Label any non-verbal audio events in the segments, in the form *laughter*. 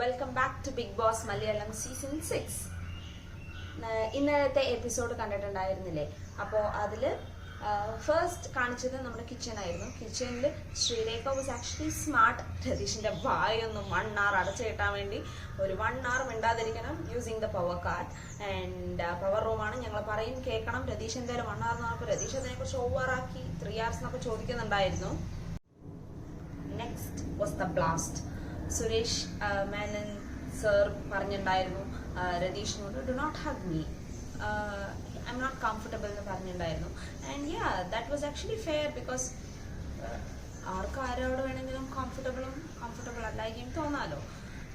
Welcome back to Bigg Boss Malayalam season six ഇന്നലത്തെ episode കണ്ടിട്ടുണ്ടായിരുന്നില്ലേ? അപ്പോൾ അതിൽ ഫസ്റ്റ് കാണിച്ചത് നമ്മുടെ കിച്ചൺ ആയിരുന്നു. കിച്ചണിൽ ശ്രീരേഖ വാസ് ആക്ച്വലി സ്മാർട്ട് രതീഷിന്റെ വായൊന്ന് വൺ അവർ അടച്ചു കിട്ടാൻ വേണ്ടി ഒരു one hour മിണ്ടാതിരിക്കണം using the power card and power റൂമാണ് ഞങ്ങൾ പറയും കേൾക്കണം രതീഷ് എന്തായാലും വൺ അവർ എന്ന് പറഞ്ഞപ്പോൾ രതീഷ് അതിനെക്കുറിച്ച് ഓവറാക്കി ത്രീ അവേഴ്സ് എന്നൊക്കെ ചോദിക്കുന്നുണ്ടായിരുന്നു. Next was the blast Suresh Menon sir പറഞ്ഞിട്ടുണ്ടായിരുന്നു രതീഷിനോട് do not hug me I'm not comfortable എന്ന് പറഞ്ഞിട്ടുണ്ടായിരുന്നു and yeah that was actually fair because ആർക്കും ആരോട് വേണമെങ്കിലും കംഫർട്ടബിളും കംഫർട്ടബിൾ അല്ലായിരിക്കും തോന്നാലോ.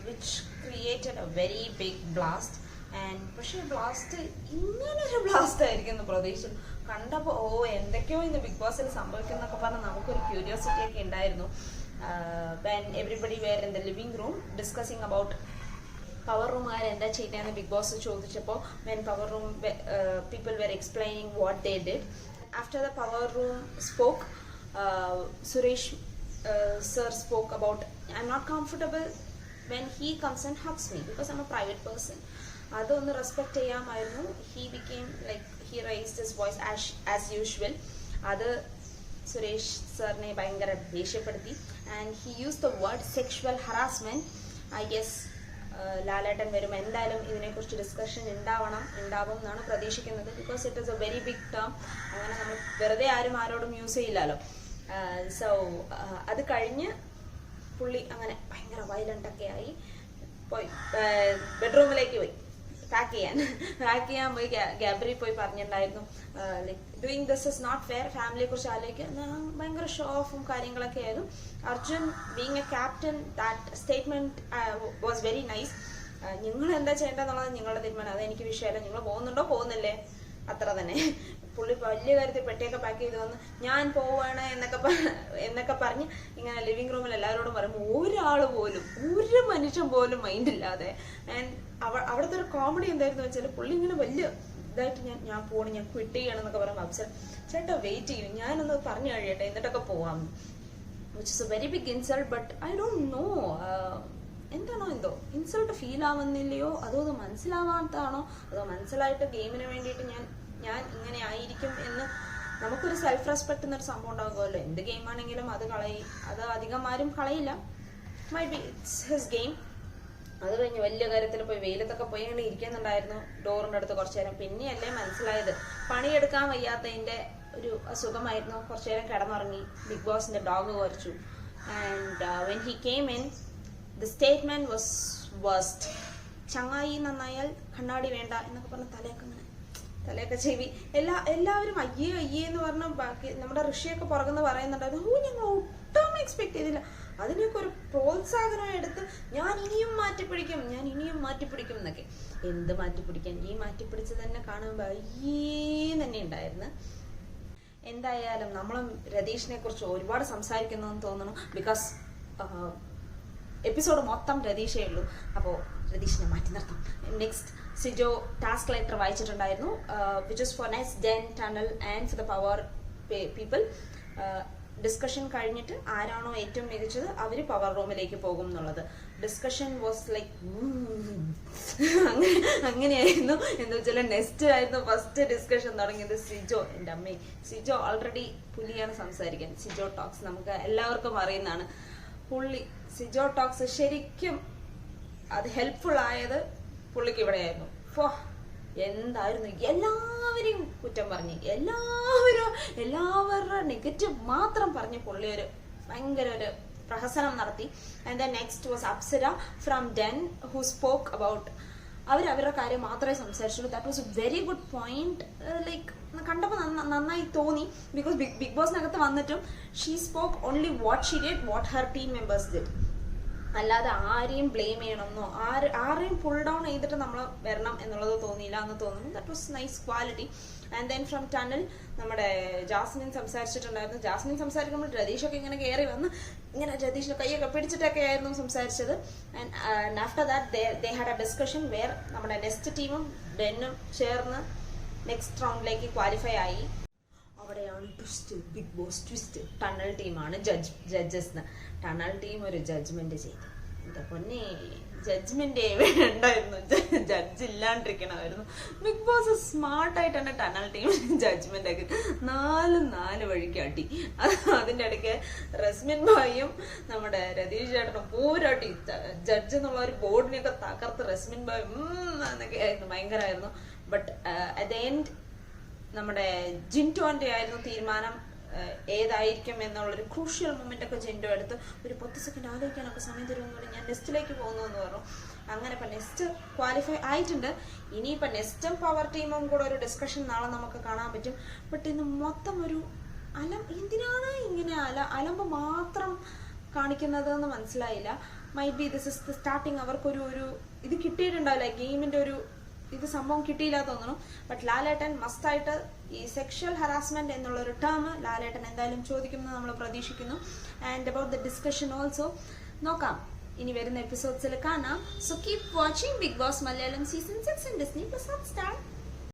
Which created a very big blast and പക്ഷേ ബ്ലാസ്റ്റ് ഇങ്ങനൊരു ബ്ലാസ്റ്റ് ആയിരിക്കും എന്ന് പ്രതീക്ഷിച്ചു. കണ്ടപ്പോൾ ഓ എന്തൊക്കെയോ ഇന്ന് ബിഗ് ബോസിൽ സംഭവിക്കുന്നൊക്കെ പറഞ്ഞ് നമുക്കൊരു ക്യൂരിയോസിറ്റി ഒക്കെ ഉണ്ടായിരുന്നു. When everybody were in the living room discussing about power റൂമുകാർ എന്താ ചെയ്യുന്നതെന്ന് ബിഗ് ബോസ് ചോദിച്ചപ്പോൾ when power room people were explaining what they did after the power room spoke Suresh sir spoke about I'm not comfortable when he comes and hugs me because I'm a private person അതൊന്ന് respect ചെയ്യാമായിരുന്നു. He became like he raise this voice as usual അത് സുരേഷ് സാറിനെ ഭയങ്കര ദേഷ്യപ്പെടുത്തി. And he use the word sexual harassment I guess Lalettan വരും. എന്തായാലും ഇതിനെക്കുറിച്ച് discussion ഉണ്ടാവണം ഉണ്ടാവും എന്നാണ് പ്രതീക്ഷിക്കുന്നത്. Because it is a very big term അങ്ങനെ നമ്മൾ വെറുതെ ആരും ആരോടും യൂസ് ചെയ്യില്ലല്ലോ. സോ അത് കഴിഞ്ഞ് പുള്ളി അങ്ങനെ ഭയങ്കര വയലന്റ് ഒക്കെ ആയി. പോയി ബെഡ്റൂമിലേക്ക് പോയി. പാക്ക് ചെയ്യാൻ. പാക്ക് ചെയ്യാൻ പോയി ഗാബറി പോയി പറഞ്ഞിട്ടുണ്ടായിരുന്നു. Like doing this is not fair ഫാമിലിയെ കുറിച്ച് ആലോചിക്കുക. ഭയങ്കര ഷോ ഓഫും കാര്യങ്ങളൊക്കെ ആയിരുന്നു. Arjun being a captain that statement was very nice നിങ്ങൾ എന്താ ചെയ്യേണ്ടതെന്നുള്ളത് നിങ്ങളുടെ തീരുമാനം. അത് എനിക്ക് വിഷയമല്ല. നിങ്ങൾ പോകുന്നുണ്ടോ? പോകുന്നില്ലേ? അത്ര തന്നെ. പുള്ളി വലിയ കാര്യത്തിൽ പെട്ടിയൊക്കെ പാക്ക് ചെയ്ത് വന്ന് ഞാൻ പോവാണ് എന്നൊക്കെ എന്നൊക്കെ പറഞ്ഞ് ഇങ്ങനെ ലിവിങ് റൂമിൽ എല്ലാവരോടും പറയുമ്പോൾ ഒരാൾ പോലും ഒരു മനുഷ്യൻ പോലും മൈൻഡ് ഇല്ലാതെ. അവ അവിടുത്തെ ഒരു കോമഡി എന്തായിരുന്നു വെച്ചാൽ പുള്ളി ഇങ്ങനെ വലിയ ഇതായിട്ട് ഞാൻ ഞാൻ പോകണം ഞാൻ ക്വിറ്റ് ചെയ്യണം എന്നൊക്കെ പറയുമ്പോൾ അപ്സർ ചേട്ടാ വെയിറ്റ് ചെയ്യും ഞാനൊന്ന് പറഞ്ഞു കഴിയട്ടെ എന്നിട്ടൊക്കെ പോവാം. Which is a very big insult but I don't know എന്താണോ എന്തോ ഇൻസൾട്ട് ഫീൽ ആവുന്നില്ലയോ അതോ അത് മനസ്സിലാവാത്താണോ അതോ മനസ്സിലായിട്ട് ഗെയിമിന് വേണ്ടിയിട്ട് ഞാൻ ഞാൻ ഇങ്ങനെ ആയിരിക്കും എന്ന് നമുക്കൊരു സെൽഫ് റെസ്പെക്ട് എന്നൊരു സംഭവം ഉണ്ടാകുമല്ലോ. എന്ത് ഗെയിം ആണെങ്കിലും അത് കളയി അത് അധികം ആരും കളയില്ല. Maybe it's his game അത് കഴിഞ്ഞ് വലിയ കാര്യത്തിൽ പോയി വെയിലത്തൊക്കെ പോയി അങ്ങനെ ഇരിക്കുന്നുണ്ടായിരുന്നു ഡോറിന്റെ അടുത്ത് കുറച്ചു നേരം. പിന്നെയല്ലേ മനസ്സിലായത് പണിയെടുക്കാൻ വയ്യാത്തതിന്റെ ഒരു അസുഖമായിരുന്നു. കുറച്ചു നേരം കിടന്നുറങ്ങി ബിഗ് ബോസിന്റെ ഡോഗ് കുറച്ചു. And when he came in the statement was waste ചങ്ങായി നന്നായാൽ കണ്ണാടി വേണ്ട എന്നൊക്കെ പറഞ്ഞ തലയൊക്കെ ഇങ്ങനെ തലയൊക്കെ ചെവി. എല്ലാ എല്ലാവരും അയ്യേ അയ്യേ എന്ന് പറഞ്ഞ ബാക്കി നമ്മുടെ ഋഷിയൊക്കെ പുറകുന്ന് പറയുന്നുണ്ടായിരുന്നു. ഓ ഞങ്ങൾ ഒട്ടും എക്സ്പെക്ട് ചെയ്തില്ല. അതിനൊക്കെ ഒരു പ്രോത്സാഹനം എടുത്ത് ഞാൻ ഇനിയും മാറ്റിപ്പിടിക്കും ഞാൻ ഇനിയും മാറ്റിപ്പിടിക്കും എന്നൊക്കെ. എന്ത് മാറ്റിപ്പിടിക്കാൻ? ഈ മാറ്റിപ്പിടിച്ച് തന്നെ കാണുമ്പോൾ അയ്യേ തന്നെ ഉണ്ടായിരുന്നു. എന്തായാലും നമ്മളും രതീഷിനെ കുറിച്ച് ഒരുപാട് സംസാരിക്കുന്നു തോന്നണം ബിക്കോസ് എപ്പിസോഡ് മൊത്തം രതീഷേ ഉള്ളൂ. അപ്പോൾ രതീഷിനെ മാറ്റി നിർത്താം. Next Sijo task letter വായിച്ചിട്ടുണ്ടായിരുന്നു. Which is for nice den tunnel and for the power people discussion കഴിഞ്ഞിട്ട് ആരാണോ ഏറ്റവും മികച്ചത് അവർ പവർ റൂമിലേക്ക് പോകും എന്നുള്ളത്. ഡിസ്കഷൻ വാസ് ലൈക്ക് അങ്ങനെ അങ്ങനെയായിരുന്നു. എന്താ വെച്ചാൽ നെക്സ്റ്റ് ആയിരുന്നു ഫസ്റ്റ് ഡിസ്കഷൻ തുടങ്ങിയത് സിജോ എന്റെ അമ്മേ. സിജോ ഓൾറെഡി പുലിയാണ് സംസാരിക്കാൻ. സിജോ ടോക്സ് നമുക്ക് എല്ലാവർക്കും അറിയുന്നതാണ്. പുള്ളി സിജോ ടോക്സ് ശരിക്കും അത് ഹെൽപ്ഫുൾ ആയത് പുള്ളിക്ക് ഇവിടെയായിരുന്നു. ഫോ എന്തായിരുന്നു? എല്ലാവരെയും കുറ്റം പറഞ്ഞ് എല്ലാവരും എല്ലാവരുടെ നെഗറ്റീവ് മാത്രം പറഞ്ഞ് പുള്ളി ഒരു ഭയങ്കര ഒരു പ്രഹസനം നടത്തി. And the next was Apsara from den who spoke about അവർ അവരുടെ കാര്യം മാത്രമേ സംസാരിച്ചുള്ളൂ. That was a very good point like കണ്ടപ്പോൾ നന്നായി തോന്നി. ബിക്കോസ് ബിഗ് ബിഗ് ബോസിനകത്ത് വന്നിട്ടും she spoke only what she did what her team members did അല്ലാതെ ആരെയും ബ്ലെയിം ചെയ്യണമെന്നോ ആര് ആരെയും പുൾ ഡൗൺ ചെയ്തിട്ട് നമ്മൾ വരണം എന്നുള്ളത് തോന്നിയില്ല എന്ന് തോന്നുന്നു. That was nice quality and then from tunnel നമ്മുടെ ജാസ്മിൻ സംസാരിച്ചിട്ടുണ്ടായിരുന്നു. ജാസ്മിൻ സംസാരിക്കുമ്പോൾ രതീഷൊക്കെ ഇങ്ങനെ കയറി വന്ന് ഇങ്ങനെ രതീഷിന്റെ കൈയൊക്കെ പിടിച്ചിട്ടൊക്കെ ആയിരുന്നു സംസാരിച്ചത്. And after that they had a discussion where നമ്മുടെ നെക്സ്റ്റ് ടീമും ഡെന്നും ചേർന്ന് നെക്സ്റ്റ് റൗണ്ടിലേക്ക് ക്വാളിഫൈ ആയി. Twist Bigg Boss twist tunnel ടീമാണ് ജഡ്ജ് ജഡ്ജസ് ടണൽ ടീം ഒരു ജഡ്ജ്മെന്റ് ചെയ്തു. എന്റെ പൊന്നെ ജഡ്ജ്മെന്റ് വേണ്ടായിരുന്നു. *laughs* ജഡ്ജ് ഇല്ലാണ്ടിരിക്കണമായിരുന്നു. ബിഗ് ബോസ് സ്മാർട്ടായിട്ട് തന്നെ ടണൽ ടീം ജഡ്ജ്മെന്റ് ആക്കി നാല് നാല് വഴിക്കാട്ടി *laughs* അതിന്റെ ഇടയ്ക്ക് റസ്മിൻ ഭായിയും നമ്മുടെ രതീഷ് ചേട്ടനും പോരാട്ടി. ജഡ്ജ് എന്നുള്ള ഒരു ബോർഡിനെയൊക്കെ തകർത്ത് റസ്മിൻ ഭായി എന്നൊക്കെ ആയിരുന്നു. ഭയങ്കരമായിരുന്നു. ബട്ട് അറ്റ് എൻഡ് നമ്മുടെ ജിന്റോന്റെ ആയിരുന്നു തീരുമാനം. ഏതായിരിക്കും എന്നുള്ളൊരു ക്രൂഷ്യൽ മൊമെന്റ് ഒക്കെ ജിൻഡോ എടുത്ത് ഒരു പത്ത് സെക്കൻഡ് ആലോചിക്കാനൊക്കെ സമയം തരുമെന്ന് പറഞ്ഞ് ഞാൻ നെസ്റ്റിലേക്ക് പോകുന്നു എന്ന് പറഞ്ഞു. അങ്ങനെ ഇപ്പം നെസ്റ്റ് ക്വാളിഫൈ ആയിട്ടുണ്ട്. ഇനിയിപ്പം നെസ്റ്റും പവർ ടീമും കൂടെ ഒരു ഡിസ്കഷൻ നാളെ നമുക്ക് കാണാൻ പറ്റും. ബട്ട് ഇന്ന് മൊത്തം ഒരു അലം എന്തിനാണ് ഇങ്ങനെ അല അലമ്പ് മാത്രം കാണിക്കുന്നത് എന്ന് മനസ്സിലായില്ല. Maybe this is the starting അവർക്കൊരു ഒരു ഇത് കിട്ടിയിട്ടുണ്ടാവില്ല. ഗെയിമിന്റെ ഒരു ഇത് സംഭവം കിട്ടിയില്ല തോന്നുന്നു. ബട്ട് ലാലേട്ടൻ മസ്റ്റായിട്ട് ഈ സെക്ഷൽ ഹറാസ്മെന്റ് എന്നുള്ള ഒരു ടേം ലാലേട്ടൻ എന്തായാലും ചോദിക്കുമെന്ന് നമ്മൾ പ്രതീക്ഷിക്കുന്നു. And about the discussion also നോക്കാം. ഇനി വരുന്ന എപ്പിസോഡ്സിൽ കാണാം. So keep watching Bigg Boss Malayalam season six in Disney plus Hotstar